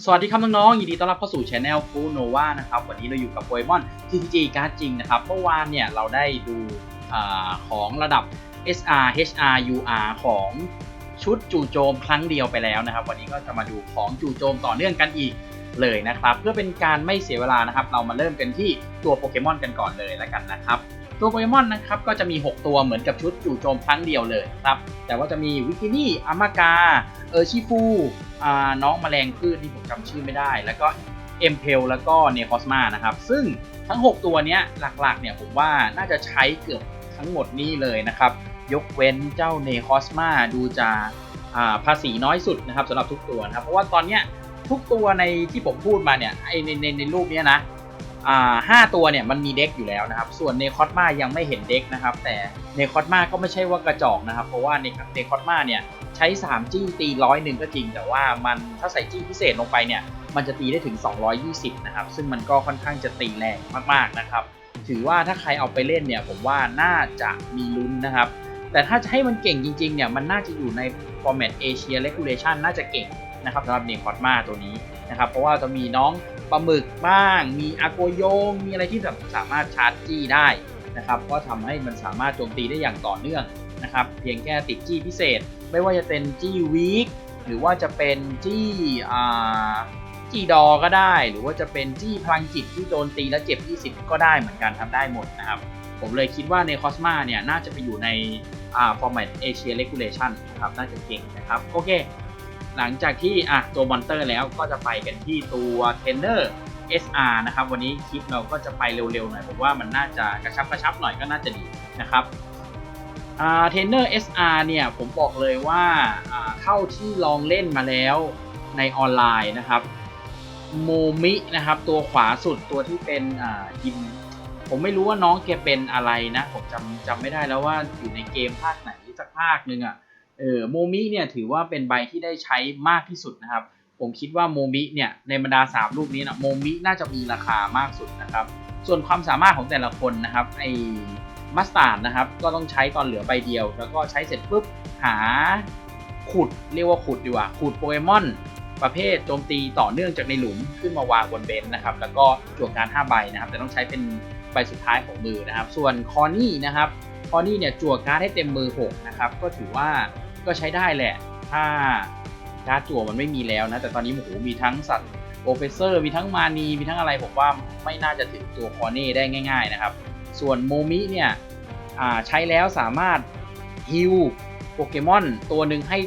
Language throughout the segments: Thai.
สวัสดีครับน้องๆ ยินดีต้อนรับเข้าสู่ช anel ฟูโนวานะครับ วันนี้เราอยู่กับโปเกมอน TCG การ์ดจริงนะครับ เมื่อวานเนี่ยเราได้ดูอของระดับ SR HR UR ของชุดจู่โจมครั้งเดียวไปแล้วนะครับ วันนี้ก็จะมาดูของจู่โจมต่อเนื่องกันอีกเลยนะครับ เพื่อเป็นการไม่เสียเวลานะครับ เรามาเริ่มกันที่ตัวโปเกมอนกันก่อนเลยแล้วกันนะครับ ตัวโปเกมอนนะครับก็จะมี 6 ตัวเหมือนกับชุดจู่โจมครั้งเดียวเลยครับ แต่ว่าจะมีวิกินี่อามากา เออร์ชิฟู น้องแมลงพืชที่ผมจำชื่อไม่ได้ แล้วก็เอ็มเพลแล้วก็เนคอสมานะครับ ซึ่งทั้ง 6 ตัวนี้หลักๆเนี่ยผมว่าน่าจะใช้เกือบทั้งหมดนี้เลยนะครับ ยกเว้นเจ้าเนคอสมาดูจะอ่าภาษีน้อยสุดนะครับสำหรับทุกตัวนะครับ เพราะว่าตอนนี้ทุกตัวในที่ผมพูดมาเนี่ยไอในในในรูปนี้นะห้าตัวเนี่ยมันมีเด็กอยู่แล้วนะครับ ส่วนเนคอสมายังไม่เห็นเด็กนะครับ แต่เนคอสมาก็ไม่ใช่ว่ากระจอกนะครับ เพราะว่าเนเนคอสมาเนี่ย ใช้ 3 จี้ตีร้อยหนึ่งก็จริง แต่ว่ามันถ้าใส่จี้พิเศษลงไปเนี่ย มันจะตีได้ถึง 220 นะครับ ซึ่งมันก็ค่อนข้างจะตีแรงมากๆนะครับ ถือว่าถ้าใครเอาไปเล่นเนี่ย ผมว่าน่าจะมีลุ้นนะครับ แต่ถ้าจะให้มันเก่งจริงๆเนี่ย มันน่าจะอยู่ใน format Asia Regulation น่าจะเก่งนะครับสำหรับเนคอสมาตัวนี้นะครับ เพราะว่าจะมีน้องปลาหมึกบ้าง มีอาโกโยง มีอะไรที่แบบสามารถชาร์จจี้ได้นะครับ ก็ทำให้มันสามารถโจมตีได้อย่างต่อเนื่องนะครับ เพียงแค่ติดจี้พิเศษ ไม่ว่าจะเป็นจี้วีคหรือว่าจะเป็นจี้อ่าจี้ดอก็ได้ หรือว่าจะเป็นจี้พลังจิตที่โดนตีแล้วเจ็บ 20 ก็ได้เหมือนกันทำได้หมดนะครับ ผมเลยคิดว่าในคอสมาเนี่ยน่าจะไปอยู่ในอ่า format Asia Regulation นะครับน่าจะเก่งนะครับโอเค หลังจากที่อะตัวมอนเตอร์แล้วก็จะไปกันที่ตัวเทนเนอร์ SR นะครับ วันนี้คลิปเราก็จะไปเร็วๆหน่อยผมว่ามันน่าจะกระชับกระชับหน่อยก็น่าจะดีนะครับ เทนเนอร์ SR เนี่ยผมบอกเลยว่าเท่าที่ลองเล่นมาแล้วในออนไลน์นะครับโมมินะครับตัวขวาสุดตัวที่เป็นอ่ายิมผมไม่รู้ว่าน้องแกเป็นอะไรนะ ผมจำจำไม่ได้แล้วว่าอยู่ในเกมภาคไหนสักภาคหนึ่งอะ่ะเออโมมิเนี่ยถือว่าเป็นใบที่ได้ใช้มากที่สุดนะครับ ผมคิดว่าโมมิเนี่ยในบรรดา 3 ลูกนี้นะโมมิน่าจะมีราคามากสุดนะครับ ส่วนความสามารถของแต่ละคนนะครับไอ มัสตาร์ดนะครับ ก็ต้องใช้ตอนเหลือใบเดียว แล้วก็ใช้เสร็จปุ๊บหาขุดเรียกว่าขุดดีกว่าขุดโปเกมอนประเภทโจมตีต่อเนื่องจากในหลุมขึ้นมาวางบนเบนซ์นะครับ แล้วก็จั่วการ5ใบนะครับ แต่ต้องใช้เป็นใบสุดท้ายของมือนะครับ ส่วนคอนี่นะครับคอนี่เนี่ยจั่วการ์ดให้เต็มมือ6นะครับ ก็ถือว่าก็ใช้ได้แหละ ถ้าการ์ดจั่วมันไม่มีแล้วนะ แต่ตอนนี้โอ้โหมีทั้งสัตว์โปรเฟเซอร์ มีทั้งมานี มีทั้งอะไรผมว่าไม่น่าจะถึงตัวคอนี่ได้ง่าย ๆ นะครับ ส่วนโมมิเนี่ยใช้แล้วสามารถฮิวโปเกมอนตัวหนึ่งให้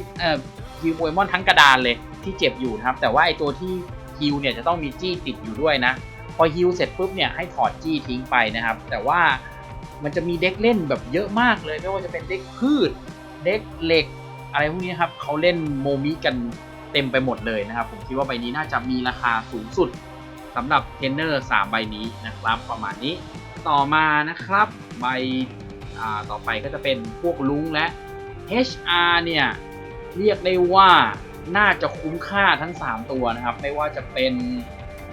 ฮิวโปเกมอนทั้งกระดานเลยที่เจ็บอยู่นะครับ แต่ว่าไอตัวที่ฮิวเนี่ยจะต้องมีจี้ติดอยู่ด้วยนะ พอฮิวเสร็จปุ๊บเนี่ยให้ถอดจี้ทิ้งไปนะครับ แต่ว่ามันจะมีเด็กเล่นแบบเยอะมากเลยไม่ว่าจะเป็นเด็กพืช เด็กเหล็ก อะไรพวกนี้ครับเขาเล่นโมมิกันเต็มไปหมดเลยนะครับ ผมคิดว่าใบนี้น่าจะมีราคาสูงสุดสำหรับเทรนเนอร์3ใบนี้นะครับประมาณนี้ ต่อมานะครับใบต่อไปก็จะเป็นพวกลุงและ HR เนี่ยเรียกได้ว่าน่าจะคุ้มค่าทั้ง 3 ตัวนะครับ ไม่ว่าจะเป็น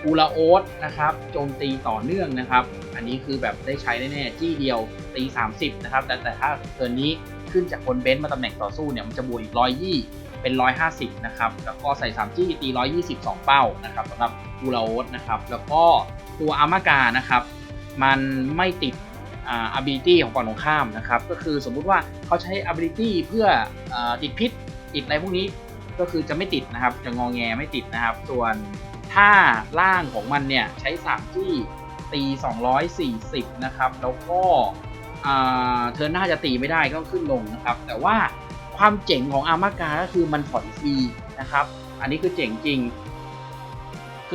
อูลาโอสนะครับโจมตีต่อเนื่องนะครับ อันนี้คือแบบได้ใช้แน่ๆจี้เดียวตี 30 นะครับ แต่แต่ถ้าเทิร์นนี้ขึ้นจากบนเบนซ์มาตำแหน่งต่อสู้เนี่ยมันจะบวกอีก120เป็น 150 นะครับ แล้วก็ใส่ 3 จี้ตี 122 เป้านะครับสำหรับอูลาโอสนะครับ แล้วก็ตัวอามากานะครับ มันไม่ติดอ่า ability ของฝั่งตรงข้ามนะครับ ก็คือสมมุติว่าเขาใช้ ability เพื่ออติดพิษติดอะไรพวกนี้ก็คือจะไม่ติดนะครับ จะงองแงไม่ติดนะครับ ส่วนถ้าล่างของมันเนี่ยใช้3ที่ตี 240 นะครับ แล้วก็เธอหน้าจะตีไม่ได้ก็ขึ้นลงนะครับ แต่ว่าความเจ๋งของอาร์มาการก็คือมันถอยฟรีนะครับ อันนี้คือเจ๋งจริง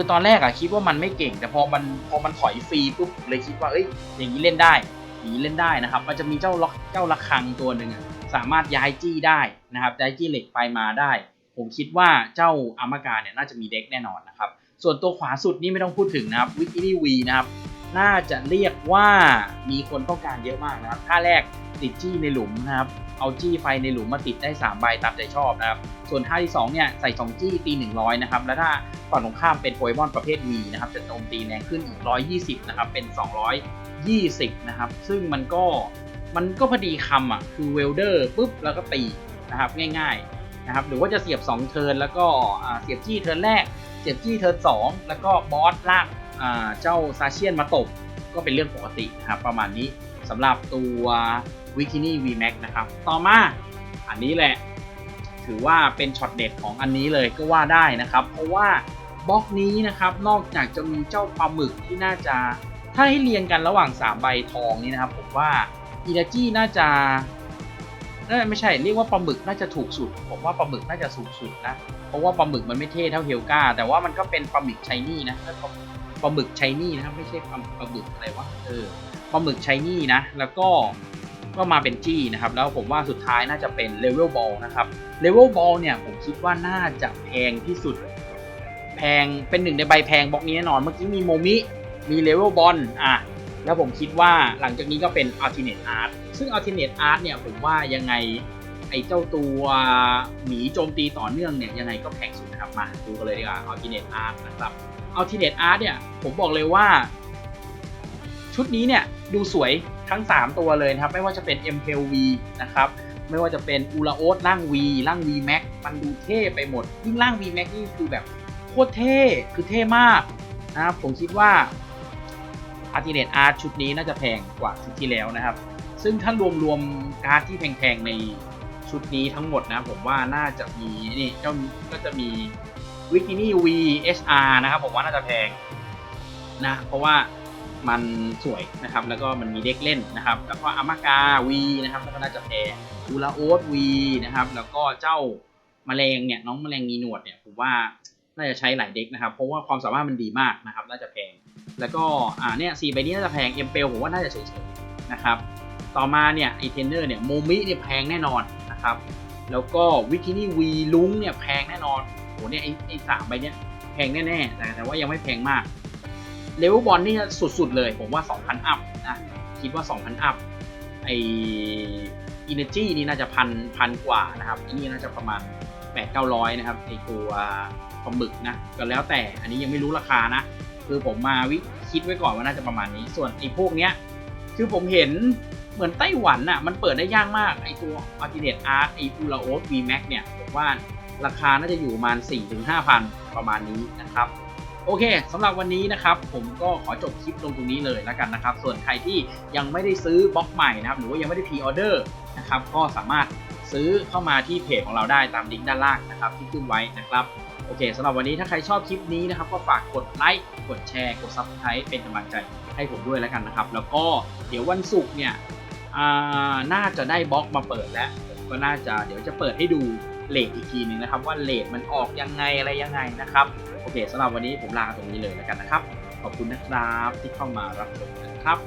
คือตอนแรกอะคิดว่ามันไม่เก่ง แต่พอมันพอมันถอยฟรีปุ๊บเลยคิดว่าเอ้ยอย่างนี้เล่นได้อย่างนี้เล่นได้นะครับ มันจะมีเจ้าล็อกเจ้าระคังตัวหนึ่งอะสามารถย้ายจี้ได้นะครับย้ายจี้เหล็กไปมาได้ ผมคิดว่าเจ้าอามากาเนี่ยน่าจะมีเด็กแน่นอนนะครับส่วนตัวขวาสุดนี่ไม่ต้องพูดถึงนะครับวิกินี่วีนะครับ น่าจะเรียกว่ามีคนต้องการเยอะมากนะครับท่าแรกติดจี้ในหลุมนะครับเอาจี้ไฟในหลุมมาติดได้3ใบตามใจชอบนะครับส่วนท่าที่2เนี่ยใส่ 2 จี้ตี 100นะครับแล้วถ้าฝั่งตรงข้ามเป็นโปเกมอนประเภท V นะครับจะโจมตีแรงขึ้นอีก120นะครับเป็น 220นะครับซึ่งมันก็มันก็พอดีคำอะคือเวลเดอร์ปุ๊บแล้วก็ตีนะครับง่ายๆนะครับหรือว่าจะเสียบ 2 เทิร์นแล้วก็เสียบจี้เทิร์นแรกเจ็บจี้เทิร์นสองแล้วก็บอสลาก เจ้าซาเชียนมาตบก็เป็นเรื่องปกตินะครับประมาณนี้สำหรับตัววิกินี่ VMAX นะครับ ต่อมาอันนี้แหละ ถือว่าเป็นช็อตเด็ดของอันนี้เลยก็ว่าได้นะครับ เพราะว่าบล็อกนี้นะครับนอกจากจะมีเจ้าปลาหมึกที่น่าจะ ถ้าให้เรียงกันระหว่าง 3 ใบทองนี้นะครับ ผมว่าอินาจิน่าจะน่ไม่ใช่เรียกว่าปลาหมึกน่าจะถูกสุด ผมว่าปลาหมึกน่าจะสูงสุดนะ เพราะว่าปลาหมึกมันไม่เท่เท่าเฮลกาแต่ว่ามันก็เป็นปลาหมึกไชนี่นะ ปลาหมึกไชนี่นะครับไม่ใช่ปลาปลาหมึกอะไรวะเออปลาหมึกไชนี่นะ แล้วก็ก็มาเป็นจี้นะครับ แล้วผมว่าสุดท้ายน่าจะเป็นเลเวลบอลนะครับเลเวลบอลเนี่ยผมคิดว่าน่าจะแพงที่สุด แพงเป็นหนึ่งในใบแพงบล็อกนี้แน่นอน เมื่อกี้มีโมมิมีเลเวลบอลอะแล้วผมคิดว่าหลังจากนี้ก็เป็น alternate art ซึ่ง alternate art เนี่ยผมว่ายังไงไอ้เจ้าตัวหมีโจมตีต่อเนื่องเนี่ยยังไงก็แพงสุดนะครับมาดูกันเลยดีกว่า alternate art นะครับ alternate art เนี่ย ผมบอกเลยว่า ชุดนี้เนี่ยดูสวยทั้ง 3 ตัวเลยนะครับ ไม่ว่าจะเป็น m p l v นะครับ ไม่ว่าจะเป็นอูราโอสร่าง V ร่าง V Max มันดูเท่ไปหมด ยิ่งร่าง V Max นี่คือแบบโคตรเท่คือเท่มากนะครับผมคิดว่า Ultimate Art ชุดนี้น่าจะแพงกว่าชุดที่แล้วนะครับ ซึ่งถ้ารวมรวมการ์ดที่แพงๆในชุดนี้ทั้งหมดนะผมว่าน่าจะมีนี่ก็จะมีวิกินี่ V HR นะครับผมว่าน่าจะแพง นะ เพราะว่ามันสวยนะครับ แล้วก็มันมีเด็กเล่นนะครับ แล้วก็อามากา V นะครับ แล้วก็น่าจะแพงอูราโอส V นะครับ แล้วก็เจ้าแมลงเนี่ยน้องแมลงมีหนวดเนี่ยผมว่าน่าจะใช้หลายเด็กนะครับ เพราะว่าความสามารถมันดีมากนะครับ น่าจะแพง แล้วก็อ่าเนี่ยสี่ใบนี้น่าจะแพงเอ็มเปลผมว่าน่าจะเฉยๆนะครับ ต่อมาเนี่ยไอเทนเนอร์เนี่ยโมมิเนี่ยแพงแน่นอนนะครับ แล้วก็วิกินี่วีลุงเนี่ยแพงแน่นอนโหเนี่ยไอไอสามใบเนี้ยแพงแน่ๆแต่แต่ว่ายังไม่แพงมาก เลเวลบอลนี่สุดๆเลย ผมว่า 2,000 อัพนะ คิดว่า 2,000 อัพ ไออินเนจีนี่น่าจะพันพันกว่านะครับอันนี้น่าจะประมาณ 8 9 0 0 นะครับไอตัวปลาหมึกนะ ก็แล้วแต่ อันนี้ยังไม่รู้ราคานะ คือผมมาวิคิดไว้ก่อนว่าน่าจะประมาณนี้ ส่วนไอพวกเนี้ย คือผมเห็นเหมือนไต้หวันน่ะ มันเปิดได้ยากมาก ไอตัว Ultimate Art ไอ้ u r a o s V Max เนี่ย ผมว่าราคาน่าจะอยู่ประมาณ 4-5,000 ประมาณนี้นะครับ โอเคสำหรับวันนี้นะครับผมก็ขอจบคลิปลงตรงนี้เลยแล้วกันนะครับ ส่วนใครที่ยังไม่ได้ซื้อบล็อกใหม่นะครับหรือว่ายังไม่ได้พรีออเดอร์นะครับก็สามารถซื้อเข้ามาที่เพจของเราได้ตามลิงก์ด้านล่างนะครับที่ขึ้นไว้นะครับโอเคสำหรับวันนี้ถ้าใครชอบคลิปนี้นะครับก็ฝากกดไลค์กดแชร์กด Subscribe เป็นกำลังใจให้ผมด้วยแล้วกันนะครับ แล้วก็เดี๋ยววันศุกร์เนี่ยน่าจะได้บล็อกมาเปิดแล้วก็น่าจะเดี๋ยวจะเปิดให้ดู เลทอีกทีหนึ่งนะครับ ว่าเลทมันออกยังไงอะไรยังไงนะครับ โอเคสำหรับวันนี้ผมลาตรงนี้เลยแล้วกันนะครับ ขอบคุณนะครับที่เข้ามารับชมนะครับ